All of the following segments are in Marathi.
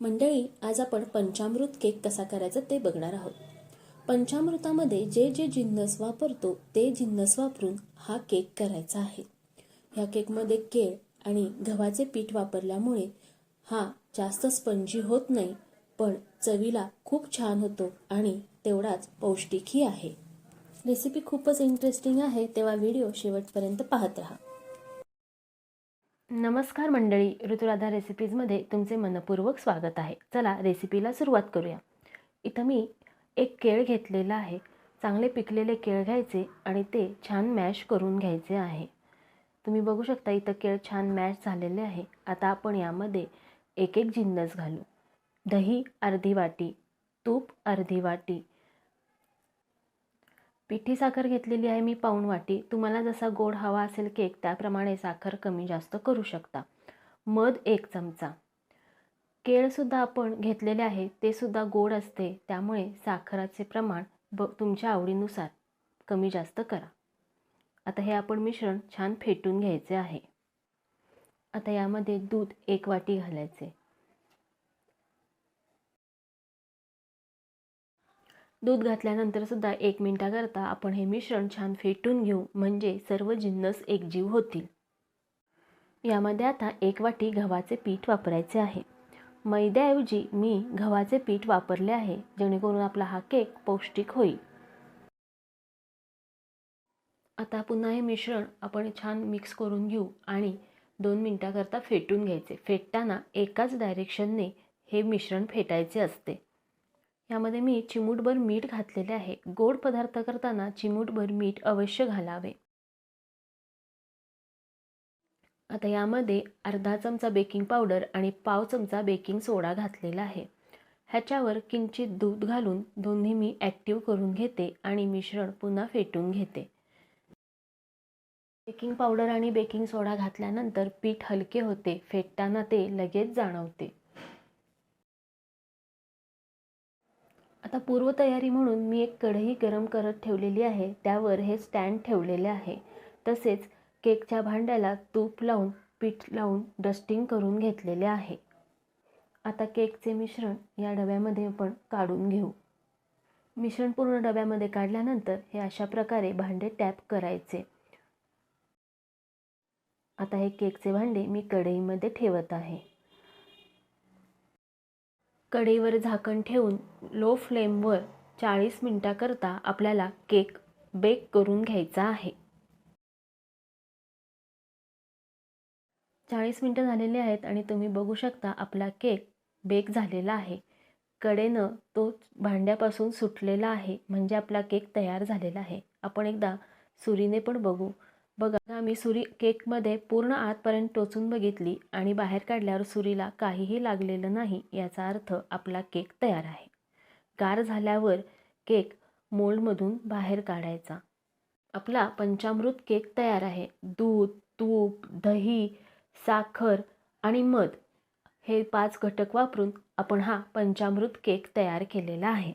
मंडळी आज आपण पंचामृत केक कसा करायचा ते बघणार आहोत. पंचामृतामध्ये जे जे जिन्नस वापरतो ते जिन्नस वापरून हा केक करायचा आहे. ह्या केकमध्ये केळ आणि गव्हाचे पीठ वापरल्यामुळे हा जास्त स्पंजी होत नाही पण चवीला खूप छान होतो आणि तेवढाच पौष्टिकही आहे. रेसिपी खूपच इंटरेस्टिंग आहे तेव्हा व्हिडिओ शेवटपर्यंत पाहत राहा. नमस्कार मंडळी ऋतुराधा रेसिपीजमध्ये तुमचे मनपूर्वक स्वागत आहे. चला रेसिपीला सुरुवात करूया. इथं मी एक केळ घेतलेला आहे. चांगले पिकलेले केळ घ्यायचे आणि ते छान मॅश करून घ्यायचे आहे. तुम्ही बघू शकता इथं केळ छान मॅश झालेले आहे. आता आपण यामध्ये एक एक जिन्नस घालू. दही अर्धी वाटी तूप अर्धी वाटी पिठी साखर घेतलेली आहे मी पाऊण वाटी. तुम्हाला जसा गोड हवा असेल केक त्याप्रमाणे साखर कमी जास्त करू शकता. मध एक चमचा. केळसुद्धा आपण घेतलेले आहे ते सुद्धा गोड असते त्यामुळे साखराचे प्रमाण ब तुमच्या आवडीनुसार कमी जास्त करा. आता हे आपण मिश्रण छान फेटून घ्यायचे आहे. आता यामध्ये दूध एक वाटी घालायचे. दूध घातल्यानंतर सुद्धा एक मिनटाकरता आपण हे मिश्रण छान फेटून घेऊ म्हणजे सर्व जिन्नस एकजीव होतील. यामध्ये आता एक वाटी गव्हाचे पीठ वापरायचे आहे. मैद्याऐवजी मी गव्हाचे पीठ वापरले आहे जेणेकरून आपला हा केक पौष्टिक होईल. आता पुन्हा हे मिश्रण आपण छान मिक्स करून घेऊ आणि दोन मिनटाकरता फेटून घ्यायचे. फेटताना एकाच डायरेक्शनने हे मिश्रण फेटायचे असते. यामध्ये मी चिमूटभर मीठ घातलेले आहे. गोड पदार्थ करताना चिमूटभर मीठ अवश्य घालावे. आता यामध्ये अर्धा चमचा बेकिंग पावडर आणि पाव चमचा बेकिंग सोडा घातलेला आहे. ह्याच्यावर किंचित दूध घालून दोन्ही मी ॲक्टिव्ह करून घेते आणि मिश्रण पुन्हा फेटून घेते. बेकिंग पावडर आणि बेकिंग सोडा घातल्यानंतर पीठ हलके होते फेटताना ते लगेच जाणवते. आता पूर्वतयारी म्हणून मी एक कढई गरम करत ठेवलेली आहे त्यावर हे स्टँड ठेवलेले आहे. तसेच केकच्या भांड्याला तूप लावून पीठ लावून डस्टिंग करून घेतलेले आहे. आता केकचे मिश्रण या डब्यामध्ये आपण काढून घेऊ. मिश्रण पूर्ण डब्यामध्ये काढल्यानंतर हे अशा प्रकारे भांडे टॅप करायचे. आता हे केकचे भांडे मी कढईमध्ये ठेवत आहे. कढईवर झाकण ठेवून लो फ्लेमवर चाळीस मिनटाकरता आपल्याला केक बेक करून घ्यायचा आहे. चाळीस मिनटं झालेले आहेत आणि तुम्ही बघू शकता आपला केक बेक झालेला आहे. कडेनं तो भांड्यापासून सुटलेला आहे म्हणजे आपला केक तयार झालेला आहे. आपण एकदा सुरीने पण बघू. बघा मी सुरी केकमध्ये पूर्ण आतपर्यंत टोचून बघितली आणि बाहेर काढल्यावर सुरीला काहीही लागलेलं नाही याचा अर्थ आपला केक तयार आहे. गार झाल्यावर केक मोल्डमधून बाहेर काढायचा. आपला पंचामृत केक तयार आहे. दूध तूप दही साखर आणि मध हे पाच घटक वापरून आपण हा पंचामृत केक तयार केलेला आहे.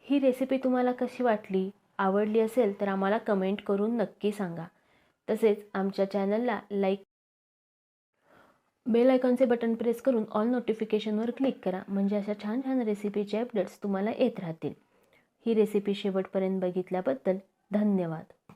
ही रेसिपी तुम्हाला कशी वाटली? आवडली असेल तर आम्हाला कमेंट करून नक्की सांगा. तसेच आमच्या चॅनलला लाईक बेल आयकॉनचे बटन प्रेस करून ऑल नोटिफिकेशनवर क्लिक करा म्हणजे अशा छान छान रेसिपीचे अपडेट्स तुम्हाला येत राहतील. ही रेसिपी शेवटपर्यंत बघितल्याबद्दल धन्यवाद.